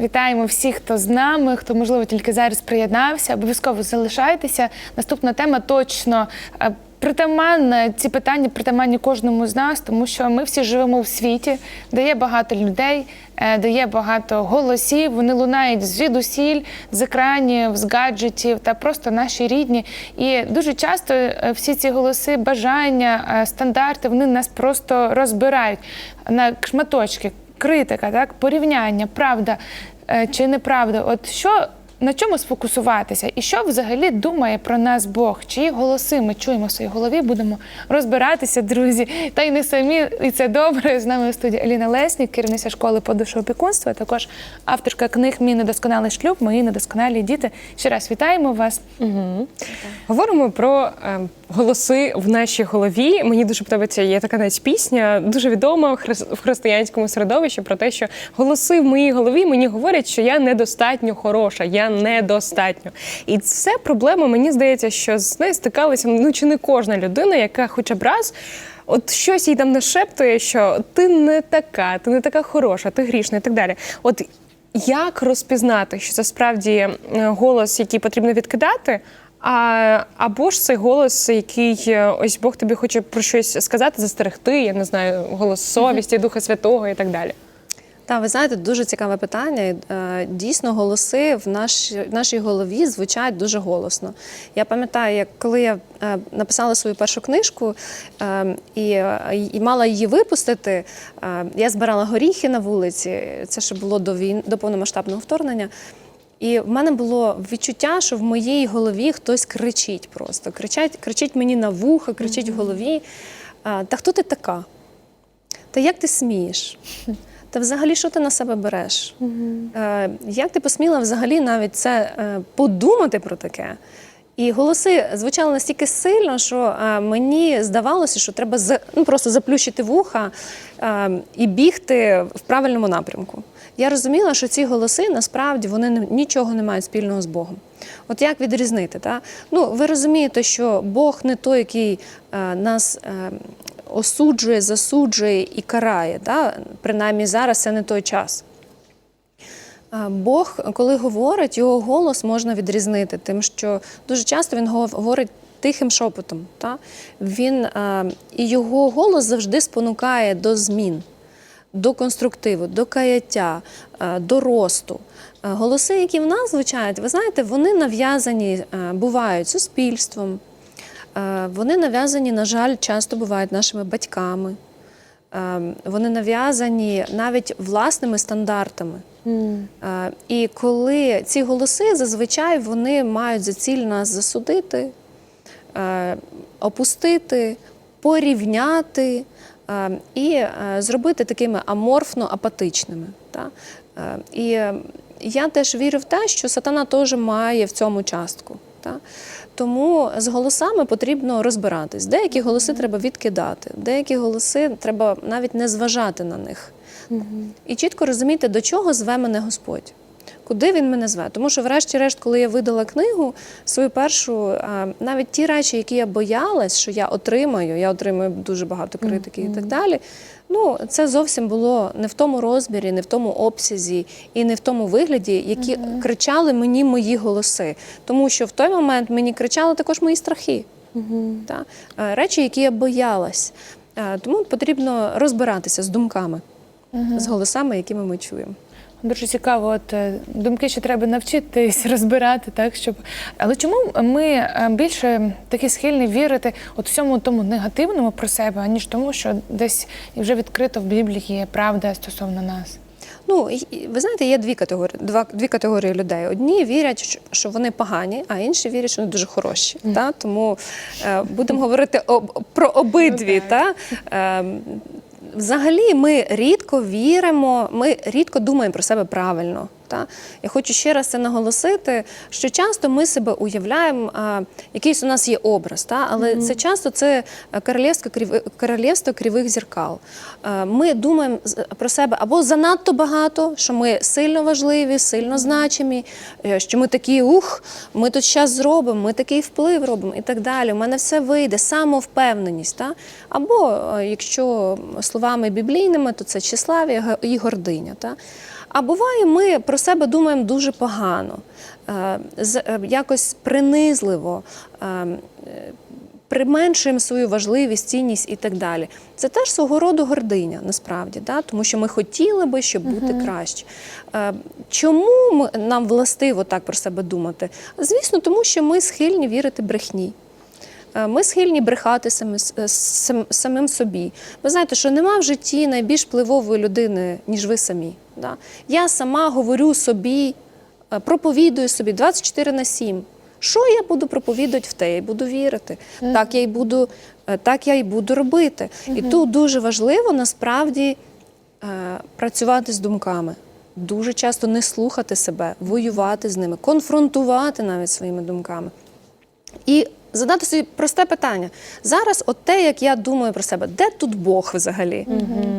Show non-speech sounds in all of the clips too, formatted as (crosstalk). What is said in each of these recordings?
Вітаємо всіх, хто з нами, хто можливо тільки зараз приєднався. Обов'язково залишайтеся. Наступна тема точно е, притаманна. Ці питання притаманні кожному з нас, тому що ми всі живемо в світі, де є багато людей, е, де є багато голосів. Вони лунають звідусіль, з екранів, з гаджетів та просто наші рідні. І дуже часто е, всі ці голоси, бажання, стандарти вони нас просто розбирають на шматочки критика, так, порівняння, правда чи неправда. От що на чому сфокусуватися, і що взагалі думає про нас Бог? Чиї голоси ми чуємо в своїй голові? Будемо розбиратися, друзі. Та й не самі, і це добре. З нами в студії Аліна Леснік, керівниця школи подушого опікунства, також авторка книг Мій недосконалий шлюб, мої недосконалі діти. Ще раз вітаємо вас. Говоримо про е, голоси в нашій голові. Мені дуже подобається. Є така навіть пісня, дуже відома в хрис- християнському середовищі про те, що голоси в моїй голові мені говорять, що я недостатньо хороша, я недостатньо. І це проблема. Мені здається, що з нею стикалися ну чи не кожна людина, яка хоча б раз. От щось їй там нашептує, що ти не така, ти не така хороша, ти грішна і так далі. От як розпізнати, що це справді е, голос, який потрібно відкидати, а, або ж цей голос, який е, ось Бог тобі хоче про щось сказати, застерегти, я не знаю, голос совісті, Духа Святого і так далі. Та ви знаєте, дуже цікаве питання. Е, Дійсно, голоси в нашій, в нашій голові звучать дуже голосно. Я пам'ятаю, як коли я е, написала свою першу книжку і, і мала її випустити, я збирала горіхи на вулиці. Це ще було до війни, до повномасштабного вторгнення. І в мене було відчуття, що в моїй голові хтось кричить просто. Кричать, кричить мені на вуха, кричить в голові. Та хто ти така? Та як ти смієш? Та взагалі, що ти на себе береш? Е, як ти посміла взагалі навіть це е, подумати про таке? І голоси звучали настільки сильно, що е, мені здавалося, що треба за, ну, просто заплющити вуха е, і бігти в правильному напрямку. Я розуміла, що ці голоси насправді вони нічого не мають спільного з Богом. От як відрізнити? Та? Ну, ви розумієте, що Бог не той, який е, нас е, осуджує, засуджує і карає. Та? Принаймні зараз це не той час. Бог, коли говорить, його голос можна відрізнити, тим, що дуже часто він говорить тихим шепотом. Та? Він, а, і його голос завжди спонукає до змін, до конструктиву, до каяття, до росту. Голоси, які в нас звучать, ви знаєте, вони нав'язані бувають суспільством, вони нав'язані, на жаль, часто бувають нашими батьками. Вони нав'язані навіть власними стандартами. Е, І коли ці голоси зазвичай вони мають за ціль нас засудити, е, опустити, порівняти е, і е, зробити такими аморфно-апатичними. та. Е, І е, я теж вірю в те, що сатана теж має в цьому частку. та. Тому з голосами потрібно розбиратись. Деякі голоси треба відкидати, деякі голоси треба навіть не зважати на них. І чітко розуміти, до чого зве мене Господь. Куди він мене зве? Тому що, врешті-решт, коли я видала книгу, свою першу, навіть ті речі, які я боялась, що я отримаю, я отримую дуже багато критики і так далі. Ну, це зовсім було не в тому розмірі, не в тому обсязі і не в тому вигляді, які кричали мені мої голоси. Тому що в той момент мені кричали також мої страхи. Та? Е, Речі, які я боялась. Е, Тому потрібно розбиратися з думками, з голосами, якими ми чуємо. Дуже цікаво, от е, думки, що треба навчитись (laughs) розбирати, так щоб. Але чому ми е, більше такі схильні вірити от всьому тому негативному про себе, аніж тому, що десь вже відкрито в Біблії є правда стосовно нас? Ну, ви знаєте, є дві категорії, два, дві категорії людей. Одні вірять, що- вони погані, а інші вірять, що вони дуже хороші. Та? Тому е, будемо говорити об, про обидві. та? Е, взагалі, ми рідко віримо, ми рідко думаємо про себе правильно. Та? Я хочу ще раз це наголосити, що часто ми себе уявляємо, а, якийсь у нас є образ, та? але це часто це королівство, королівство кривих зеркал. Е, Ми думаємо про себе або занадто багато, що ми сильно важливі, сильно значимі, е, що ми такі ух, ми тут щас зробимо, ми такий вплив робимо і так далі. У мене все вийде, самовпевненість. Та? Або, е, якщо словами біблійними, то це тщеславія і гординя. Та? А буває, ми про себе думаємо дуже погано, е, е, якось принизливо. е, Применшуємо свою важливість, цінність і так далі. Це теж свого роду гординя, насправді, да? тому що ми хотіли би, щоб бути краще. Е, Чому нам властиво так про себе думати? Звісно, тому що ми схильні вірити брехні. Е, Ми схильні брехати самі, сам- самим собі. Ви знаєте, що нема в житті найбільш впливової людини, ніж ви самі. Да? Я сама говорю собі, е, проповідую собі 24 на 7. Що я буду проповідувати в те? Я й буду вірити. Так я й буду, е, так я й буду робити. І тут дуже важливо насправді е, працювати з думками. Дуже часто не слухати себе, воювати з ними, конфронтувати навіть своїми думками. І задати собі просте питання. Зараз, от те, як я думаю про себе, де тут Бог взагалі?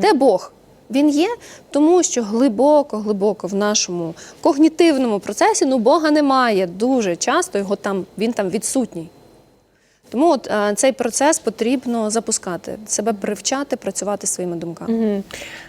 Де Бог? Він є, тому що глибоко, глибоко в нашому когнітивному процесі ну, Бога немає. Дуже часто його там, він там відсутній. Тому от, е, цей процес потрібно запускати, себе привчати, працювати своїми думками. Мгм.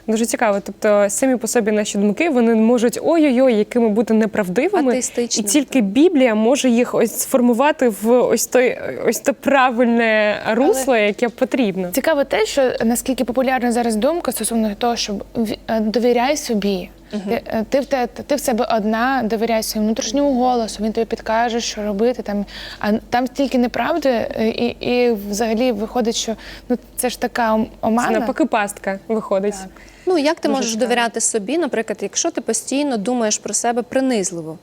Дуже цікаво. Тобто самі по собі наші думки вони можуть ой-ой-ой, якими бути неправдивими, і Атеїстичними, тільки Біблія може їх ось сформувати в ось той ось те правильне русло, яке потрібно. Цікаво те, що наскільки популярна зараз думка стосовно того, щоб в- е, довіряй собі. Ти, е, ти, в те, ти в себе одна, довіряй своєму внутрішньому голосу, він тобі підкаже, що робити. Там, а там стільки неправди, е, і, і взагалі виходить, що ну, це ж така ом- Це омана. навпаки пастка виходить. Так. Ну, як ти Дуже можеш цікаво. довіряти собі, наприклад, якщо ти постійно думаєш про себе принизливо?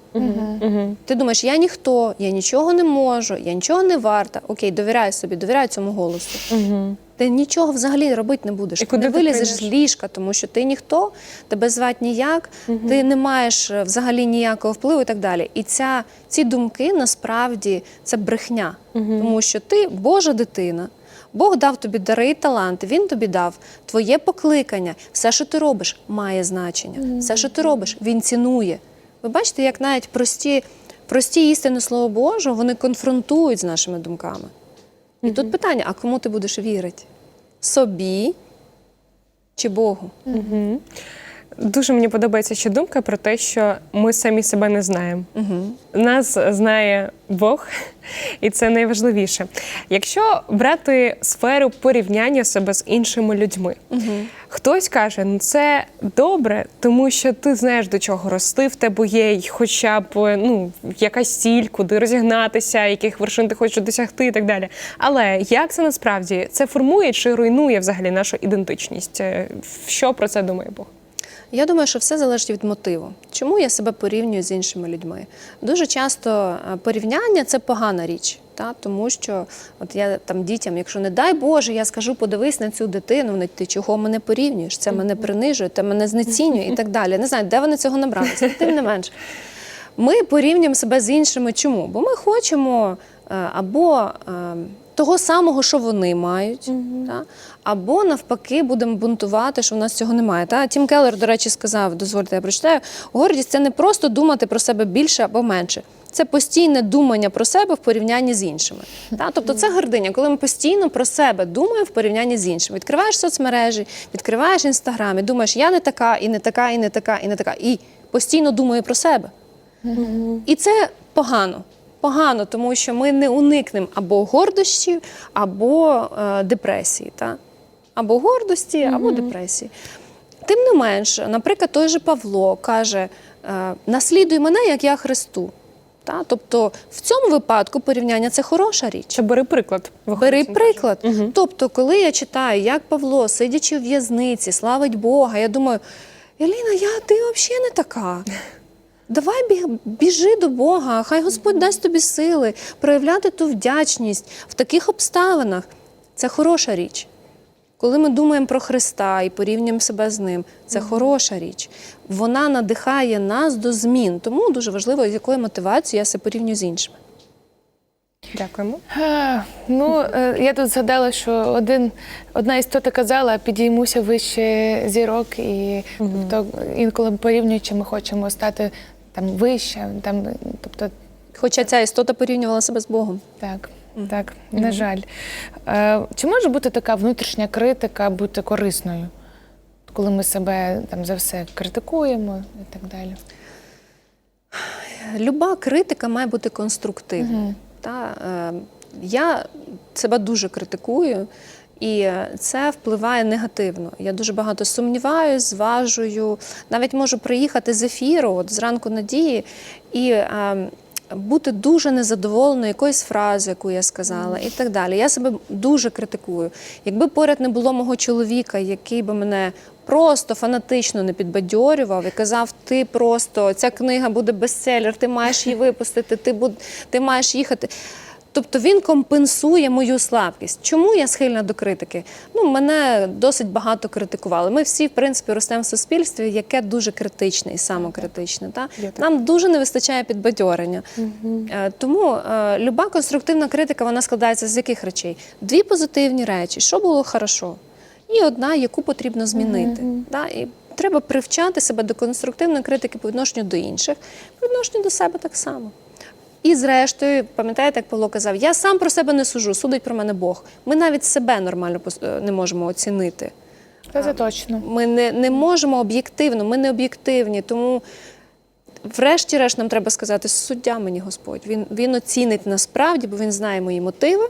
Ти думаєш, я ніхто, я нічого не можу, я нічого не варта. Окей, довіряй собі, довіряй цьому голосу. Ти нічого взагалі робити не будеш. І Ти куди не ти вилізеш з ліжка, тому що ти ніхто, тебе звати ніяк, ти не маєш е, взагалі ніякого впливу і так далі. І ця, ці думки насправді це брехня, тому що ти Божа дитина. Бог дав тобі дари і таланти, він тобі дав твоє покликання. Все, що ти робиш, має значення. Все, що ти робиш, він цінує. Ви бачите, як навіть прості, прості істини Слова Божого вони конфронтують з нашими думками. І тут питання: а кому ти будеш вірити? Собі чи Богу? Дуже мені подобається ще думка про те, що ми самі себе не знаємо. Нас знає Бог, (laughs) і це найважливіше. Якщо брати сферу порівняння себе з іншими людьми, хтось каже, ну це добре, тому що ти знаєш до чого рости, в тебе є хоча б ну, якась ціль, куди розігнатися, яких вершин ти хочеш досягти і так далі. Але як це насправді це формує чи руйнує взагалі нашу ідентичність? Е, Що про це думає Бог? Я думаю, що все залежить від мотиву. Чому я себе порівнюю з іншими людьми? Дуже часто е, порівняння це погана річ. Та? Тому що от я там дітям, якщо не дай Боже, я скажу, подивись на цю дитину, вони ти чого мене порівнюєш? Це мене принижує, це мене знецінює і так далі. Не знаю, де вони цього набралися, (laughs) тим не менш. Ми порівнюємо себе з іншими. Чому? Бо ми хочемо е, або е, того самого, що вони мають, та? або навпаки будемо бунтувати, що в нас цього немає. Та? Тім Келлер, до речі, сказав, дозвольте, я прочитаю, гордість це не просто думати про себе більше або менше. Це постійне думання про себе в порівнянні з іншими. Та? Тобто це гординя, коли ми постійно про себе думаємо в порівнянні з іншими. Відкриваєш соцмережі, відкриваєш інстаграм і думаєш, я не така, і не така, і не така, і не така. І постійно думаю про себе. І це погано. Погано, тому що ми не уникнемо або гордощі, або е, депресії. Та? Або гордості, або депресії. Тим не менш, наприклад, той же Павло каже: е, наслідуй мене, як я Христу. Та? Тобто в цьому випадку порівняння це хороша річ. Чи бери приклад? Бери приклад. Тобто, коли я читаю, як Павло, сидячи в в'язниці, славить Бога, я думаю, Еліна, я ти взагалі не така. Давай біг, біжи до Бога, хай Господь дасть тобі сили проявляти ту вдячність в таких обставинах. Це хороша річ. Коли ми думаємо про Христа і порівнюємо себе з ним, це хороша річ. Вона надихає нас до змін. Тому дуже важливо, з якою мотивацією я себе порівнюю з іншими. Дякуємо. Е, Ну, е, я тут згадала, що один, одна істота казала, підіймуся вище зірок, і тобто інколи порівнюючи, ми хочемо стати там вище, там, тобто Хоча ця істота порівнювала себе з Богом. так. Так, на жаль. Е, Чи може бути така внутрішня критика бути корисною? коли ми себе там за все критикуємо і так далі. Люба критика має бути конструктивною. Та, е, я себе дуже критикую, і це впливає негативно. Я дуже багато сумніваюсь, зважую. Навіть можу приїхати з ефіру от зранку надії і. Е, бути дуже незадоволеною якоюсь фразою, яку я сказала, і так далі. Я себе дуже критикую. Якби поряд не було мого чоловіка, який би мене просто фанатично не підбадьорював і казав: ти просто ця книга буде бестселер, ти маєш її випустити, ти буд, ти маєш їхати. Тобто він компенсує мою слабкість. Чому я схильна до критики? Ну, мене досить багато критикували. Ми всі, в принципі, ростемо в суспільстві, яке дуже критичне і самокритичне. Та? Нам дуже не вистачає підбадьорення. Е, Тому е, люба конструктивна критика вона складається з яких речей? Дві позитивні речі, що було хорошо, і одна, яку потрібно змінити. Да? І треба привчати себе до конструктивної критики по відношенню до інших, по відношенню до себе так само. І зрештою, пам'ятаєте, як Павло казав, я сам про себе не сужу, судить про мене Бог. Ми навіть себе нормально е, не можемо оцінити. Та це точно. Ми не, не можемо об'єктивно, ми не об'єктивні. Тому, врешті-решт, нам треба сказати, суддя мені Господь. Він, він оцінить насправді, бо він знає мої мотиви.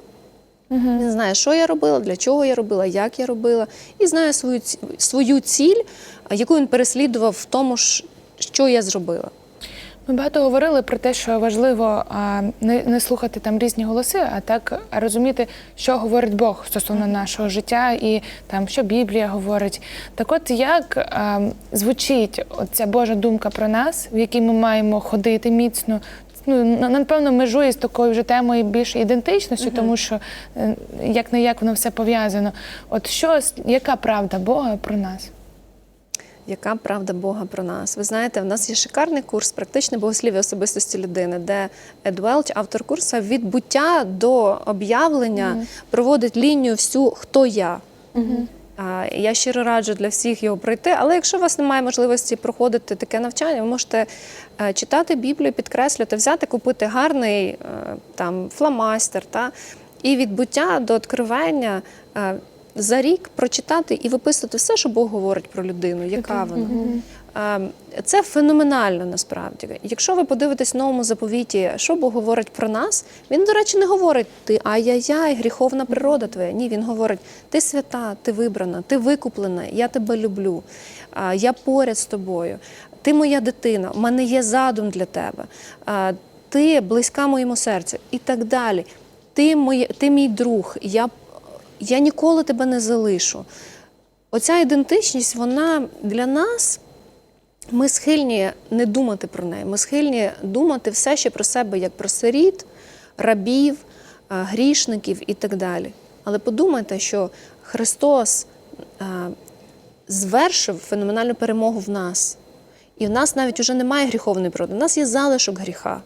Він знає, що я робила, для чого я робила, як я робила, і знає свою, свою ціль, яку він переслідував в тому, що я зробила. Ми багато говорили про те, що важливо не, не слухати там різні голоси, а так розуміти, що говорить Бог стосовно нашого життя і там що Біблія говорить. Так, от як звучить ця Божа думка про нас, в якій ми маємо ходити міцно. Ну, на- напевно, межує з такою вже темою більше ідентичності, тому що як не як воно все пов'язано. От що яка правда Бога про нас? Яка правда Бога про нас? Ви знаєте, в нас є шикарний курс практичне богослів'я особистості людини, де Ед Велч, автор курсу, від буття до об'явлення проводить лінію всю хто я. А, Я щиро раджу для всіх його пройти. Але якщо у вас немає можливості проходити таке навчання, ви можете е, читати Біблію, підкреслювати, взяти, купити гарний е, там фломастер, та, і від буття до откровення е, за рік прочитати і виписати все, що Бог говорить про людину, яка вона. Це феноменально насправді. Якщо ви подивитесь в новому заповіті, що Бог говорить про нас, він, до речі, не говорить ти ай-яй-яй, гріховна природа твоя. Ні, він говорить: ти свята, ти вибрана, ти викуплена, я тебе люблю, я поряд з тобою. Ти моя дитина, в мене є задум для тебе. Ти близька моєму серцю і так далі. Ти, моє, ти мій друг, я, я ніколи тебе не залишу. Оця ідентичність, вона для нас. Ми схильні не думати про неї. Ми схильні думати все ще про себе як про сиріт, рабів, грішників і так далі. Але подумайте, що Христос звершив феноменальну перемогу в нас. І в нас навіть уже немає гріховної природи, в нас є залишок гріха.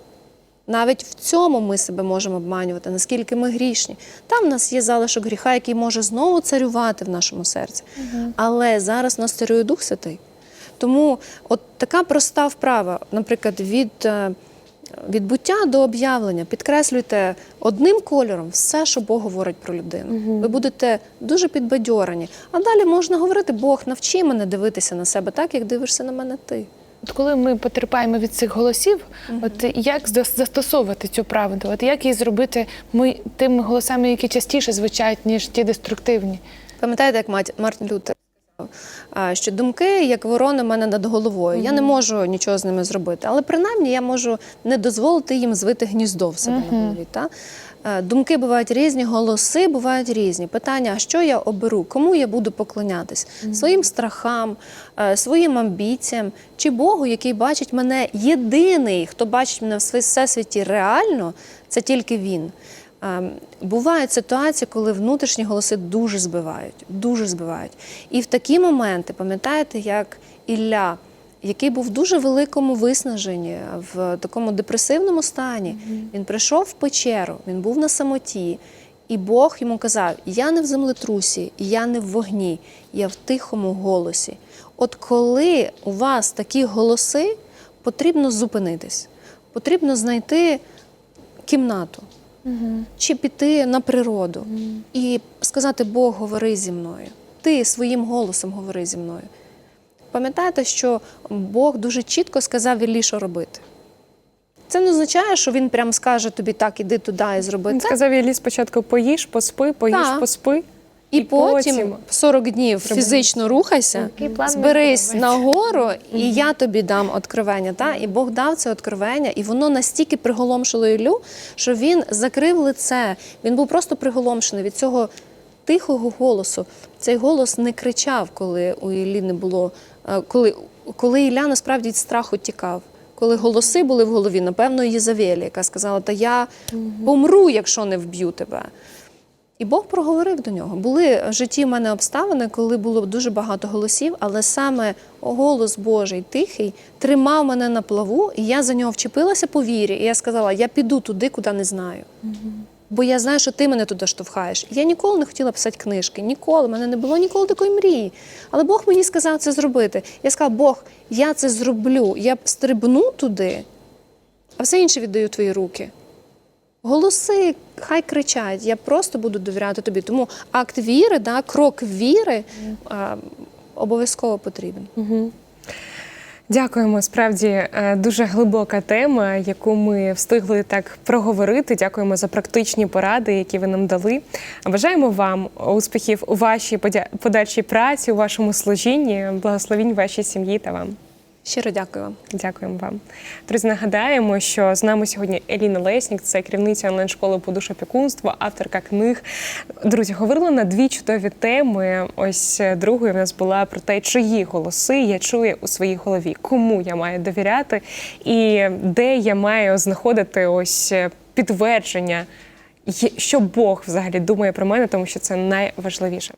Навіть в цьому ми себе можемо обманювати, наскільки ми грішні. Там в нас є залишок гріха, який може знову царювати в нашому серці. Але зараз нас царює Дух Святий. Тому от така проста вправа, наприклад, від, е, від буття до об'явлення, підкреслюйте одним кольором все, що Бог говорить про людину. Ви будете дуже підбадьорені. А далі можна говорити: Бог, навчи мене дивитися на себе так, як дивишся на мене ти. От коли ми потерпаємо від цих голосів, от як застосовувати цю правду? От як її зробити ми тими голосами, які частіше звучать, ніж ті деструктивні? Пам'ятаєте, як мать Мартин Лютер що думки, як ворони, в мене над головою. Я не можу нічого з ними зробити, але принаймні я можу не дозволити їм звити гніздо в себе на голові. Та? Е, Думки бувають різні, голоси бувають різні. Питання: а що я оберу? Кому я буду поклонятись? Своїм страхам, е, своїм амбіціям чи Богу, який бачить мене єдиний, хто бачить мене в всесвіті реально, це тільки він. Ем, Бувають ситуації, коли внутрішні голоси дуже збивають, дуже збивають. І в такі моменти, пам'ятаєте, як Ілля, який був в дуже великому виснаженні, в такому депресивному стані, він прийшов в печеру, він був на самоті, і Бог йому казав: Я не в землетрусі, я не в вогні, я в тихому голосі. От коли у вас такі голоси, потрібно зупинитись, потрібно знайти кімнату чи піти на природу і сказати: Бог, говори зі мною. Ти своїм голосом говори зі мною. Пам'ятайте, що Бог дуже чітко сказав Іллі, що робити. Це не означає, що він прям скаже тобі так, іди туди і зроби Він це. сказав Іллі спочатку поїж, поспи, поїж, Так. поспи. І, потім 40 днів фізично рухайся, план зберись ми на гору, і я тобі дам откровення. Та? І Бог дав це откровення, і воно настільки приголомшило Іллю, що він закрив лице. Він був просто приголомшений від цього тихого голосу. Цей голос не кричав, коли у Іллі не було, е, коли, коли Ілля насправді від страху тікав. Коли голоси були в голові, напевно, Єзавелі, яка сказала, та я помру, якщо не вб'ю тебе. І Бог проговорив до нього. Були в житті в мене обставини, коли було дуже багато голосів, але саме голос Божий тихий тримав мене на плаву, і я за нього вчепилася по вірі. І я сказала: я піду туди, куди не знаю. Бо я знаю, що ти мене туди штовхаєш. Я ніколи не хотіла писати книжки, ніколи. У мене не було ніколи такої мрії. Але Бог мені сказав це зробити. Я сказала, Бог, я це зроблю. Я стрибну туди, а все інше віддаю твої руки. Голоси хай кричать, я просто буду довіряти тобі. Тому акт віри, да, крок віри а, обов'язково потрібен. Дякуємо. Справді е, дуже глибока тема, яку ми встигли так проговорити. Дякуємо за практичні поради, які ви нам дали. Бажаємо вам успіхів у вашій подя- подальшій праці, у вашому служінні, благословінь вашій сім'ї та вам. Щиро дякую вам. Дякуємо вам. Друзі, нагадаємо, що з нами сьогодні Еліна Леснік, це керівниця онлайн-школи по душопікунству, авторка книг. Друзі, говорили на дві чудові теми. Ось е, другою в нас була про те, чиї голоси я чую у своїй голові, кому я маю довіряти, і де я маю знаходити ось е, підтвердження, що Бог взагалі думає про мене, тому що це найважливіше.